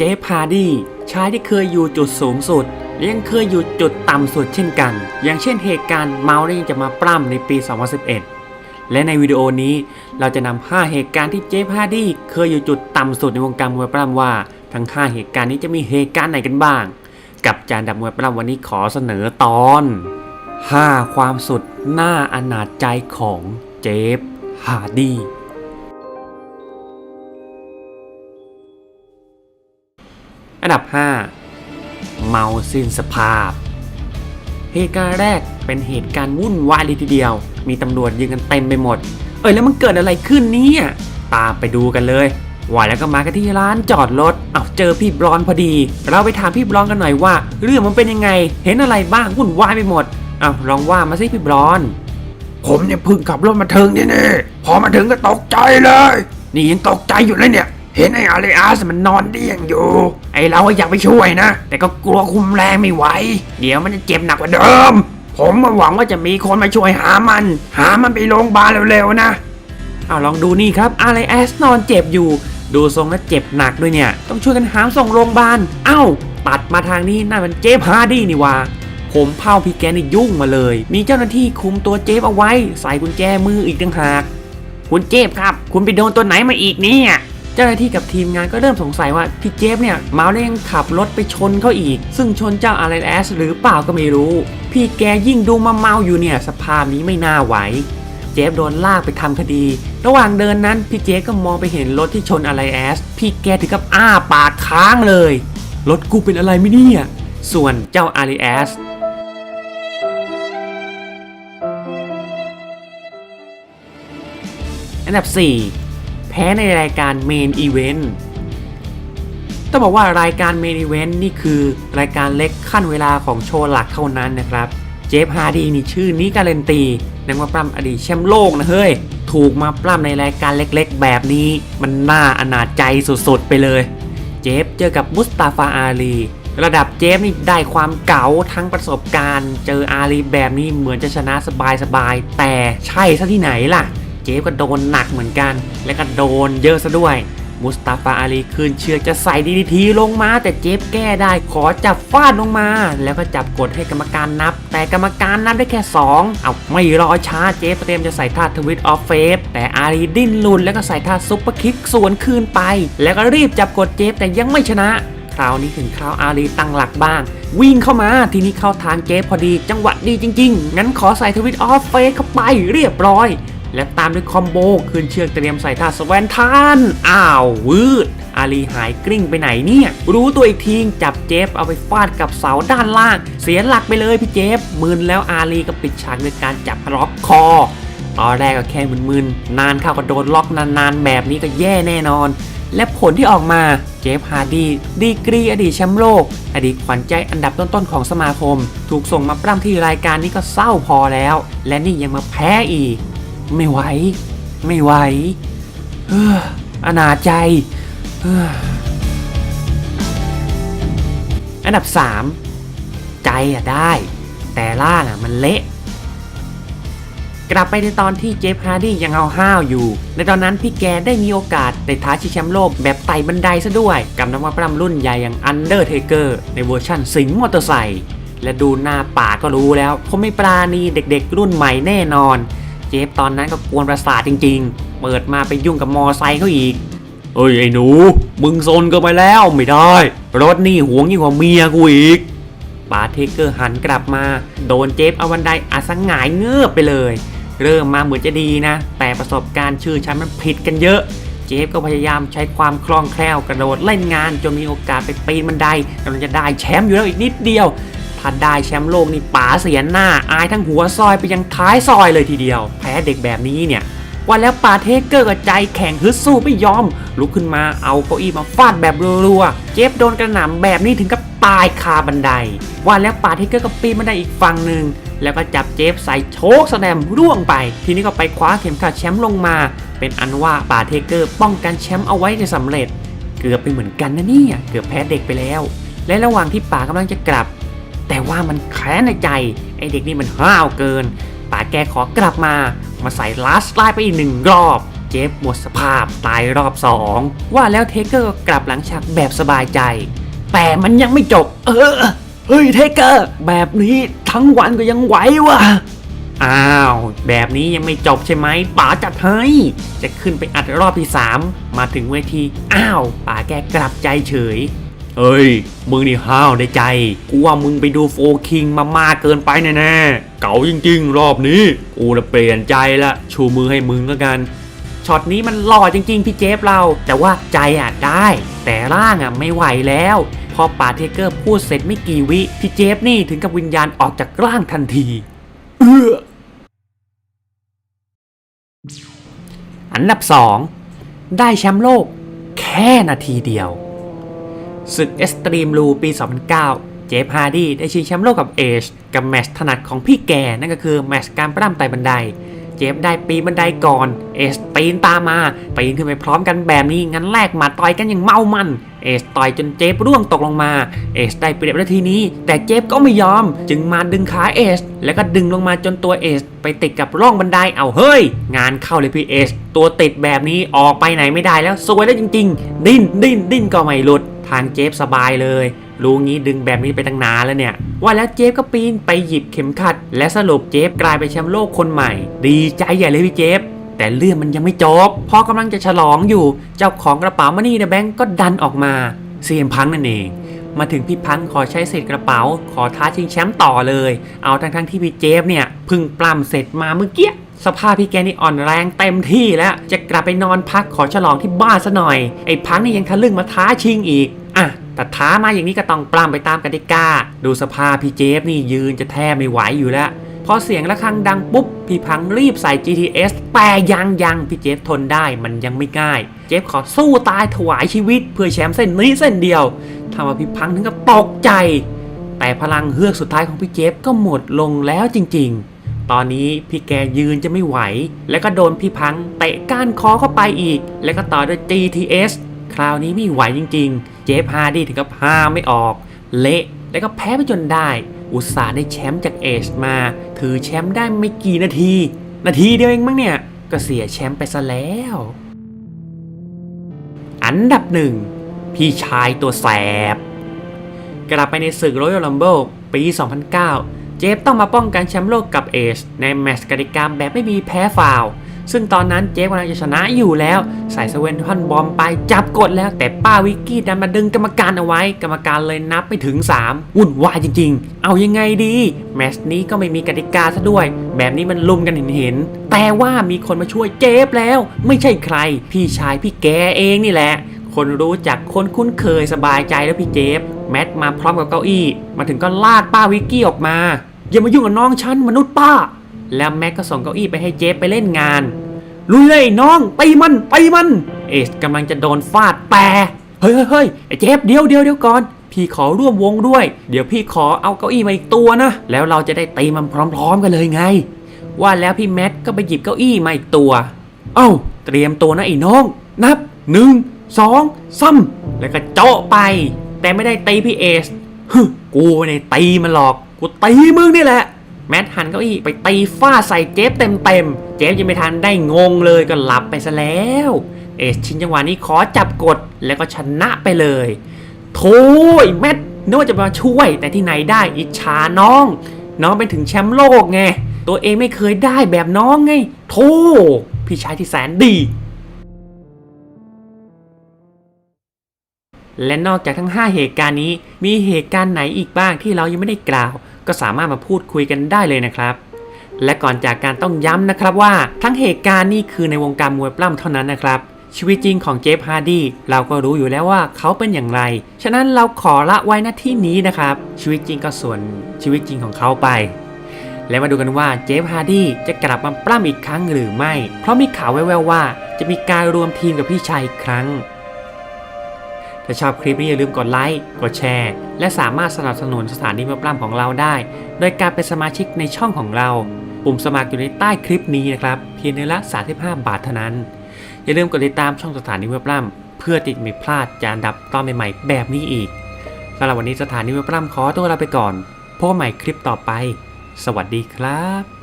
เจฟฮาร์ดี้ชายที่เคยอยู่จุดสูงสุดและยังเคยอยู่จุดต่ำสุดเช่นกัน อย่างเช่นเหตุการณ์เมาส์ที่ยังจะมาปล้ำในปี 2011 และในวิดีโอนี้เราจะนำ5เหตุการณ์ที่เจฟฮาร์ดี้เคยอยู่จุดต่ำสุดในวงการมวยปล้ำว่า ทั้ง 5 เหตุการณ์นี้จะมีเหตุการณ์ไหนกันบ้าง กับจานดับมวยปล้ำวันนี้ขอเสนอตอน 5 ความสุดน่าอนาจใจของเจฟฮาร์ดี้ อันดับ 5 เมาสิ้นสภาพ เหตุการณ์แรกเป็นเหตุการณ์วุ่นวายเลยทีเดียว มีตำรวจยืนกันเต็มไปหมด เอ้ยแล้วมันเกิดอะไรขึ้นเนี่ยตามไปดูกันเลยว่าแล้วก็มากันที่ร้านจอดรถเอาวเจอพี่บรอนพอดี เราไปถามพี่บรอนกันหน่อยว่า เรื่องมันเป็นยังไง เห็นอะไรบ้างวุ่นวายไปหมดเอาวลองว่ามาสิพี่บรอน ผมเนี่ยเพิ่งขับรถมาถึงนี่นี่พอมาถึงก็ตกใจเลย นี่ยังตกใจอยู่เลยเนี่ย เห็นไอ้อาริอาสมันนอนเดี้ยงอยู่ ไอ้เราก็อยากไปช่วยนะ แต่ก็กลัวคุมแรงไม่ไหว เดี๋ยวมันจะเจ็บหนักกว่าเดิม ผมหวังว่าจะมีคนมาช่วยหามัน หามันไปโรงพยาบาลเร็วๆนะเอาลองดูนี่ครับอาร์เอสนอนเจ็บอยู่ ดูทรงแล้วเจ็บหนักด้วยเนี่ย ต้องช่วยกันหามส่งโรงพยาบาล เอ้า ตัดมาทางนี้น่ามันเจฟฮาร์ดี้นี่ว่าผมเผาพี่แกนี่ยุ่งมาเลย มีเจ้าหน้าที่คุมตัวเจฟเอาไว้ ใส่กุญแจมืออีกต่างหาก คุณเจฟครับ คุณไปโดนตัวไหนมาอีกเนี่ย เจ้าหน้าที่กับทีมงานก็เริ่มสงสัยว่าพี่เจฟเนี่ยเมาแล้งขับรถไปชนเขาอีก ซึ่งชนเจ้าอาร์เอสหรือเปล่าก็ไม่รู้ พี่แกยิ่งดูมาเมาอยู่เนี่ยสภาพนี้ไม่น่าไหวเจฟโดนลากไปทำคดี ระหว่างเดินนั้นพี่เจฟก็มองไปเห็นรถที่ชนอะไรแอสพี่แกถึงกับอ้าปากค้างเลย รถกูเป็นอะไรไม่เนี่ยส่วนเจ้าอารแอสอันดับ 4 พ้ในรายการเมนอีเวนต์ต้องบอกว่ารายการเมนอีเวนต์นี่คือรายการเล็กขั้นเวลาของโชว์หลักเท่านั้นนะครับ เจฟฮาร์ดีนี่ชื่อนี้การันตีนักมาปล้ำอดีตแชมป์โลกนะเฮ้ย ถูกมาปล้ำในรายการเล็กๆ แบบนี้มันน่าอนาจใจสุดๆ ไปเลย เจฟเจอกับมุสตาฟาอาลีระดับเจฟนี่ได้ความเก๋าทั้งประสบการณ์ เจออาลีแบบนี้เหมือนจะชนะสบายๆ แต่ใช่ซะที่ไหนล่ะ เจฟก็โดนหนักเหมือนกัน และก็โดนเยอะซะด้วย มุสตาฟาอาลีคืนเชือกจะใส่ดีดีทีลงมา แต่เจฟแก้ได้ขอจับฟาดลงมา แล้วก็จับกดให้กรรมการนับ แต่กรรมการนับได้แค่ 2 เอาไม่รอช้าเจฟเตรียมจะใส่ท่าทวิตออฟเฟสแต่อาลีดิ้นลุนแล้วก็ใส่ท่าซุปเปอร์คิกสวนคืนไป แล้วก็รีบจับกดเจฟแต่ยังไม่ชนะคราวนี้ถึงคราวอาลีตั้งหลักบ้าง วิ่งเข้ามาทีนี้เข้าทางเจฟพอดี จังหวะดีจริง ๆ งั้นขอใส่ทวิตออฟเฟสเข้าไปเรียบร้อย และตามด้วยคอมโบคืนเชือกเตรียมใส่ท่าสแวนทานอ้าววืดอาลีหายกลิ้งไปไหนเนี่ย รู้ตัวอีกทีจับเจฟเอาไปฟาดกับเสาด้านล่าง เสียหลักไปเลยพี่เจฟมึนแล้วอาลีก็ปิดฉากด้วยการจับล็อกคอตอนแรกก็แค่มึนๆ นานเข้าก็โดนล็อกนานๆ แบบนี้ก็แย่แน่นอน และผลที่ออกมาเจฟฮาร์ดีดีกรีอดีตแชมป์โลก อดีตขวัญใจอันดับต้นๆของสมาคม ถูกส่งมาปล้ำที่รายการนี้ก็เศร้าพอแล้ว และนี่ยังมาแพ้อีก ไม่ไหว ไม่ไหวเฮ้ออนาจใจเออันดับ 3 ใจอะได้ แต่ล่างอะมันเละกลับไปในตอนที่เจฟฮาร์ดี้ยังเอาห้าวอยู่ ในตอนนั้นพี่แกได้มีโอกาสได้ท้าชิงแชมป์โลกแบบไต่บันไดซะด้วย กับนักมวยปล้ำรุ่นใหญ่อย่างอันเดอร์เทเกอร์ในเวอร์ชั่นสิงห์มอเตอร์ไซค์และดูหน้าป่าก็รู้แล้วเขาไม่ปราณีเด็กๆรุ่นใหม่แน่นอน เจฟตอนนั้นก็กวนประสาทจริง ๆ เปิดมาไปยุ่งกับมอไซค์เขาอีก เอ้ยไอ้หนู มึงโซนกินไปแล้วไม่ได้รถนี่หวงยิ่งกว่าเมียกูอีก บาเทเกอร์หันกลับมา โดนเจฟเอาบันไดอาสังหายเงือบไปเลย เริ่มมาเหมือนจะดีนะ แต่ประสบการณ์ชื่อชั้นมันผิดกันเยอะเจฟก็พยายามใช้ความคล่องแคล่วกระโดดเล่นงานจนมีโอกาสไปปีนบันไดกำลังจะได้แชมป์อยู่แล้วอีกนิดเดียว ถ้าได้แชมป์โลกนี่ป๋าเสียหน้า อายทั้งหัวซอยไปยังท้ายซอยเลยทีเดียว แพ้เด็กแบบนี้เนี่ยว่าแล้วปาเทเกอร์กับใจแข่งฮึดสู้ไม่ยอม ลุกขึ้นมาเอาเก้าอี้มาฟาดแบบรัวๆ เจฟโดนกระหน่ำแบบนี้ถึงกับตายคาบันได ว่าแล้วปาเทเกอร์ก็ปีนบันไดอีกฝั่งหนึ่ง แล้วก็จับเจฟใส่โชคแสดงร่วงไป ทีนี้ก็ไปคว้าเข็มขัดแชมป์ลงมา เป็นอันว่าปาเทเกอร์ป้องกันแชมป์เอาไว้ได้สำเร็จ เกือบไปเหมือนกันนะเนี่ยเกือบแพ้เด็กไปแล้ว และระหว่างที่ป๋ากำลังจะกลับ แต่ว่ามันแค้นในใจไอเด็กนี่มันห้าวเกินป๋าแกขอกลับมามาใส่ลาสไลน์ไปอีกหนึ่งรอบเจฟหมดสภาพตายรอบสองว่าแล้วเทเกอร์ก็กลับหลังฉากแบบสบายใจ แต่มันยังไม่จบ เออเฮ้ยเทเกอร์แบบนี้ทั้งวันก็ยังไหววะอ้าว แบบนี้ยังไม่จบใช่ไหมป๋าจัดให้จะขึ้นไปอัดรอบที่ 3 มาถึงเวที อ้าวป๋าแกกลับใจเฉย เฮ้ย มึงนี่ห้าวในใจ กูว่ามึงไปดูโฟคิงมามากเกินไปแน่ๆ เก๋าจริงๆ รอบนี้ กูละเปลี่ยนใจละชูมือให้มึงแล้วกัน ช็อตนี้มันหล่อจริง ๆ พี่เจฟเรา แต่ว่าใจอะได้ แต่ร่างอะไม่ไหวแล้ว พอป่าเทเกอร์พูดเสร็จไม่กี่วิ พี่เจฟนี่ถึงกับวิญญาณออกจากร่างทันที เอื้ออันดับ 2 ได้แชมป์โลก แค่นาทีเดียว ศึกเอสตรีมลูปี 2009 เจฟฮาร์ดีได้ชิงแชมป์โลกกับเอชกับแมชถนัดของพี่แกนั่นก็คือแมชการปล้ำไต่บันได เจฟได้ปีนบันไดก่อน เอชปีนตามมาปีนขึ้นไปพร้อมกันแบบนี้งั้นแรกหมาต่อยกันอย่างเมามันเอชต่อยจนเจฟร่วงตกลงมา เอชได้เปรียบนาทีนี้ แต่เจฟก็ไม่ยอม จึงมาดึงขาเอชแล้วก็ดึงลงมาจนตัวเอชไปติดกับร่องบันไดเอาเฮ้ย งานเข้าเลยพี่เอชตัวติดแบบนี้ออกไปไหนไม่ได้แล้วสวยแล้วจริง ๆ ดิ้นดิ้นดิ้นก็ไม่หลุด ทางเจฟสบายเลยรู้งี้ดึงแบบนี้ไปตั้งนานแล้วเนี่ย ว่าแล้วเจฟก็ปีนไปหยิบเข็มขัด และสรุปเจฟกลายเป็นแชมป์โลกคนใหม่ ดีใจใหญ่เลยพี่เจฟแต่เรื่องมันยังไม่จบ พอกำลังจะฉลองอยู่ เจ้าของกระเป๋ามานี่เดอะแบงก์ก็ดันออกมาเซียนพังนั่นเอง มาถึงพี่พังขอใช้เศษกระเป๋า ขอท้าชิงแชมป์ต่อเลย เอาทั้งทั้งที่พี่เจฟเนี่ยพึ่งปล้ำเสร็จมาเมื่อกี้สภาพพี่แกนี่อ่อนแรงเต็มที่แล้ว จะ กลับไปนอนพักขอฉลองที่บ้านซะหน่อย ไอ้พังนี่ยังทะลึ่งมาท้าชิงอีก อะแต่ท้ามาอย่างนี้ก็ต้องปล้ำไปตามกติกา ดูสภาพพี่เจฟนี่ยืนจะแทบไม่ไหวอยู่แล้ว พอเสียงะระฆังดังปุ๊บ พี่พังรีบใส่ GTS แต่ยังยังพี่เจฟทนได้มันยังไม่ง่าย เจฟขอสู้ตายถวายชีวิต เพื่อแชมป์เส้นนี้เส้นเดียวทำเอาพี่พังถึงกับตกใจ แต่พลังเฮือกสุดท้ายของพี่เจฟก็หมดลงแล้วจริง ๆ ตอนนี้พี่แกยืนจะไม่ไหว แล้วก็โดนพี่พังเตะก้านคอเข้าไปอีก แล้วก็ต่อด้วย GTS คราวนี้ไม่ไหวจริงๆ เจฟฮาร์ดี้ถึงกับพาไม่ออก เละแล้วก็แพ้ไปจนได้ อุตส่าห์ได้แชมป์จากเอชมา ถือแชมป์ได้ไม่กี่นาที นาทีเดียวเองมั้งเนี่ย ก็เสียแชมป์ไปซะแล้ว อันดับหนึ่งพี่ชายตัวแสบ กลับไปในศึก Royal Rumble ปี 2009 เจฟต้องมาป้องกันแชมป์โลกกับเอชในแมตช์กติกาแบบไม่มีแพ้ฟาว ซึ่งตอนนั้นเจฟกำลังจะชนะอยู่แล้ว ใส่สเวนทอนบอมไปจับกดแล้วแต่ป้าวิกกี้ดันมาดึงกรรมการเอาไว้ กรรมการเลยนับไปถึง 3 วุ่นวายจริงๆ เอายังไงดี แมตช์นี้ก็ไม่มีกติกาซะด้วย แบบนี้มันลุมกันเห็นๆแต่ว่ามีคนมาช่วยเจฟแล้ว ไม่ใช่ใคร พี่ชายพี่แกเองนี่แหละ คนรู้จักคนคุ้นเคยสบายใจแล้วพี่เจฟแมทมาพร้อมกับเก้าอี้ มาถึงก็ลากป้าวิกกี้ออกมา อย่ามายุ่งกับน้องฉันมนุษย์ป้า แล้วแม็กก็ส่งเก้าอี้ไปให้เจฟไปเล่นงานลุยเลยน้องตีมันตีมัน เอสกำลังจะโดนฟาดแต่เฮ้ยเฮ้ยเฮ้ยเจฟเดี๋ยวเดี๋ยวเดี๋ยวก่อน พี่ขอร่วมวงด้วย เดี๋ยวพี่ขอเอาเก้าอี้มาอีกตัวนะ แล้วเราจะได้ตีมันพร้อม ๆ กันเลยไง ว่าแล้วพี่แมทก็ไปหยิบเก้าอี้มาอีกตัว เอ้า เตรียมตัวนะไอ้น้อง นับหนึ่งสองซ้ำแล้วก็โจะไป แต่ไม่ได้ตีพี่เอสฮึกูไม่ได้ตีมันหรอก กูตีมึงนี่แหละ แมทหันเก้าอี้ไปตีฟาดใส่เจฟเต็มเต็มๆเจฟยังไม่ทันได้งงเลยก็หลับไปซะแล้ว เอสชินจังหวะนี้ขอจับกดแล้วก็ชนะไปเลยโถ่แมทนึกว่าจะมาช่วยแต่ที่ไหนได้อิจฉาน้อง น้องเป็นถึงแชมป์โลกไง ตัวเองไม่เคยได้แบบน้องไงโธ่พี่ชายที่แสนดี และนอกจากทั้ง 5 เหตุการณ์นี้ มีเหตุการณ์ไหนอีกบ้างที่เรายังไม่ได้กล่าว ก็สามารถมาพูดคุยกันได้เลยนะครับ และก่อนจากการต้องย้ำนะครับว่า ทั้งเหตุการณ์นี่คือในวงการมวยปล้ำเท่านั้นนะครับชีวิตจริงของเจฟฮาร์ดีเราก็รู้อยู่แล้วว่าเขาเป็นอย่างไร ฉะนั้นเราขอละไว้หน้าที่นี้นะครับ ชีวิตจริงก็ส่วนชีวิตจริงของเขาไป และมาดูกันว่าเจฟฮาร์ดีจะกลับมาปล้ำอีกครั้งหรือไม่ เพราะมีข่าวแว่วๆว่า จะมีการรวมทีมกับพี่ชายอีกครั้ง ถ้าชอบคลิปนี้อย่าลืมกดไลค์ กดแชร์ และสามารถสนับสนุนสถานีมวยปล้ำของเราได้ โดยการเป็นสมาชิกในช่องของเรา ปุ่มสมัครอยู่ในใต้คลิปนี้นะครับ เพียงเดือนละ35 บาทเท่านั้น อย่าลืมกดติดตามช่องสถานีมวยปล้ำเพื่อติดไม่พลาดจากอันดับตอนใหม่ๆ แบบนี้อีกสำหรับวันนี้สถานีมวยปล้ำขอตัวลาไปก่อนพบใหม่คลิปต่อไป สวัสดีครับ